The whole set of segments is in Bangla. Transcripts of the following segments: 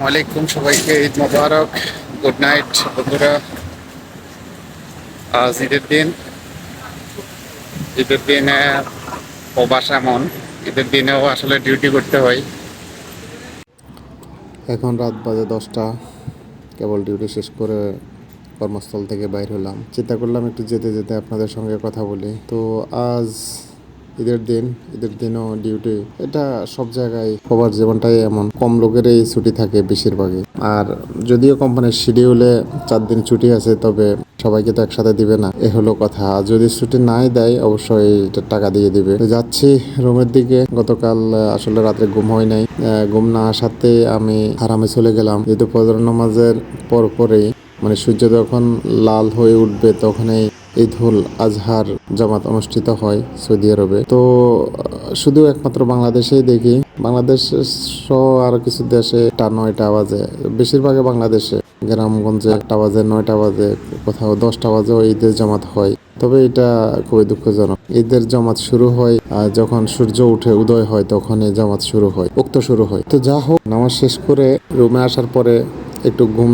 ওয়ালাইকুম সবাইকে, ঈদ মোবারক। গুড নাইট বন্ধুরা। আজ ঈদের দিন। ঈদের দিনে প্রবাস এমন। ঈদের দিনেও আসলে ডিউটি করতে হয়। এখন রাত বাজে দশটা। কেবল ডিউটি শেষ করে কর্মস্থল থেকে বাইর হলাম। চিন্তা করলাম একটু যেতে যেতে আপনাদের সঙ্গে কথা বলি। তো আজ ঈদের দিন, ঈদের দিনও ডিউটি এটা সব জায়গায় সবার জীবনটাই এমন। কম লোকেরই ছুটি থাকে বেশিরভাগই। আর যদিও কোম্পানির শিডিউলে চার দিন ছুটি আছে, তবে সবাইকে তো একসাথে দিবে না। এ হলো কথা। যদি ছুটি নাই দেয়, অবশ্যই টাকা দিয়ে দিবে। যাচ্ছি রুমের দিকে। গতকাল আসলে রাত্রে ঘুম হয় নাই। ঘুম না আসাতে আমি আরামে চলে গেলাম। যেহেতু ফজর নামাজের পর পরেই মানে সূর্য যখন লাল হয়ে উঠবে, তখনই ঈদ উল আজহার জামাত অনুষ্ঠিত হয় সৌদি আরবে। তো, শুধু একমাত্র বাংলাদেশেই দেখি বাংলাদেশ সহ আরও কিছু দেশে টা নয়টা বাজে বেশিরভাগে বাংলাদেশে। গ্রামগঞ্জে আটটা বাজে, নয়টা বাজে, কোথাও দশটা বাজেও ঈদের জামাত হয়। তবে এটা খুবই দুঃখজনক। ঈদের জামাত শুরু হয়, আর যখন সূর্য উঠে উদয় হয় তখন এই জামাত শুরু হয়, উক্ত শুরু হয়। তো যা হোক, নামাজ শেষ করে রুমে আসার পরে একটু ঘুম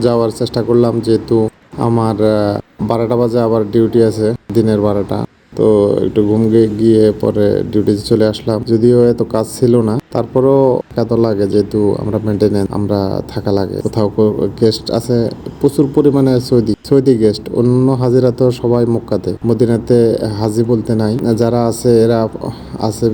যাওয়ার চেষ্টা করলাম, যেহেতু আমার বারোটা বাজে আবার ডিউটি আছে, দিনের বারোটা। তো একটু ঘুম গিয়ে- পরে ডিউটিতে চলে আসলাম। যদিও এত কাজ ছিল না, তারপরেও এত লাগে যেহেতু আমরা মেনটেনেন্স আমরা থাকা লাগে। কোথাও গেস্ট আছে, প্রচুর পরিমাণে সৌদি সৌদি গেস্ট অন্য হাজিরা তো সবাই মক্কাতে। মদিনাতে হাজি বলতে নাই। যারা আছে, এরা আছে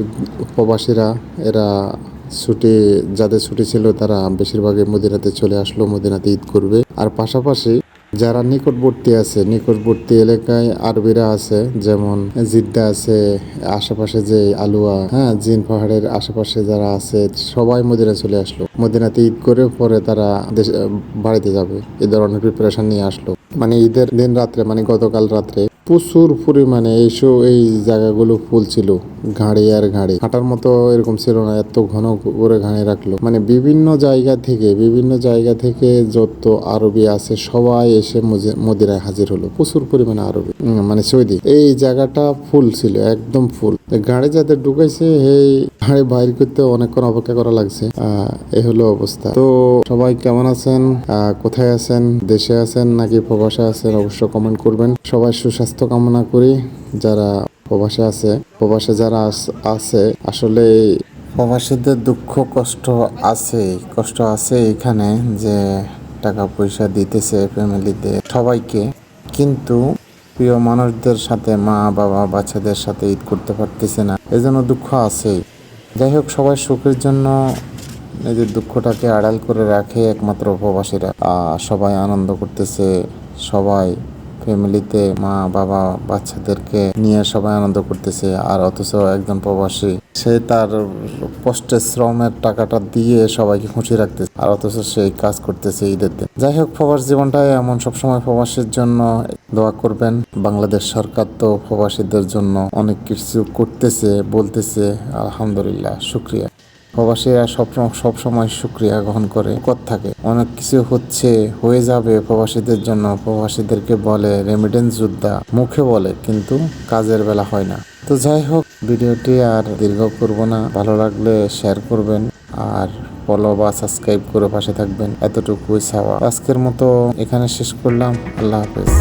প্রবাসীরা। এরা ছুটি, যাদের ছুটি ছিল, তারা বেশিরভাগই মদিনাতে চলে আসলো। মদিনাতে ঈদ করবে। আর পাশাপাশি যারা নিকটবর্তী আছে, নিকটবর্তী এলাকায় আরবিরা আছে, যেমন জিদ্দা আছে, আশেপাশে যে আলুয়া হ্যাঁ জিন পাহাড়ের আশেপাশে যারা আছে, সবাই মদিনা চলে আসলো। মদিনাতে ঈদ করে পরে তারা দেশ বাড়িতে যাবে। এ ধরনের প্রিপারেশন নিয়ে আসলো। মানে ঈদের দিন রাত্রে মানে গতকাল রাত্রে প্রচুর পরিমাণে এইসব, এই জায়গাগুলো ফুল ছিল। ঘাড়ি আর ঘাড়ি। হাঁটার মতো এরকম ছিল না, এত ঘন করে ঘাড়ি রাখল। মানে বিভিন্ন জায়গা থেকে, বিভিন্ন জায়গা থেকে যত আরবি আছে, সবাই এসে মদিরায় হাজির হলো। প্রচুর পরিমাণে আরবি। মানে সৌদি। এই জায়গাটা ফুল ছিল, একদম ফুল। গাড়ি যাদের ঢুকাইছে, এই গাড়ি বাইর করতে অনেকক্ষণ অপেক্ষা করা লাগছে। এই হলো অবস্থা। তো সবাই কেমন আছেন? কোথায় আছেন? দেশে আছেন নাকি প্রবাসে আছেন? অবশ্য কমেন্ট করবেন। সবাই সুস্বাস্থ্য কামনা করি। যারা প্রবাসে আছে। প্রবাসে যারা আছে, আসলে প্রবাসীদের দুঃখ, কষ্ট আছে কষ্ট আছে এখানে যে টাকা পয়সা দিতেছে ফ্যামিলিতে, সবাইকে। কিন্তু প্রিয় মানুষদের সাথে, মা, বাবা, বাচ্চাদের সাথে ঈদ করতে পারতেছে না। এজন্য দুঃখ আছেই যাই হোক, সবাই সুখের জন্য নিজের দুঃখটাকে আড়াল করে রাখে একমাত্র উপবাসীরা সবাই আনন্দ করতেছে, সবাই ফ্যামিলিতে মা, বাবা, বাচ্চাদেরকে নিয়ে সবাই আনন্দ করতেছে। আর অথচ একজন প্রবাসী, সে তার কষ্টের শ্রমের টাকাটা দিয়ে সবাইকে খুশি রাখতেছে। আর অথচ সেই কাজ করতেছে ঈদের দিন। যাই হোক, প্রবাস জীবনটাই এমন সবসময় প্রবাসীর জন্য দোয়া করবেন। বাংলাদেশ সরকার তো প্রবাসীদের জন্য অনেক কিছু করতেছে, বলতেছে। আলহামদুলিল্লাহ, শুক্রিয়া। প্রবাসীরা সব সব সময় সুক্রিয়া গ্রহণ করে, কর থাকে। অনেক কিছু হচ্ছে, হয়ে যাবে প্রবাসীদের জন্য। প্রবাসীদেরকে বলে রেমিডেন্স যোদ্ধা, মুখে বলে, কিন্তু কাজের বেলা হয় না। তো যাই হোক, ভিডিওটি আর দীর্ঘ করব না। ভালো লাগলে শেয়ার করবেন আর ফলো বা সাবস্ক্রাইব করে পাশে থাকবেন। এতটুকুই চাওয়া। আজকের মতো এখানে শেষ করলাম। আল্লাহ হাফেজ।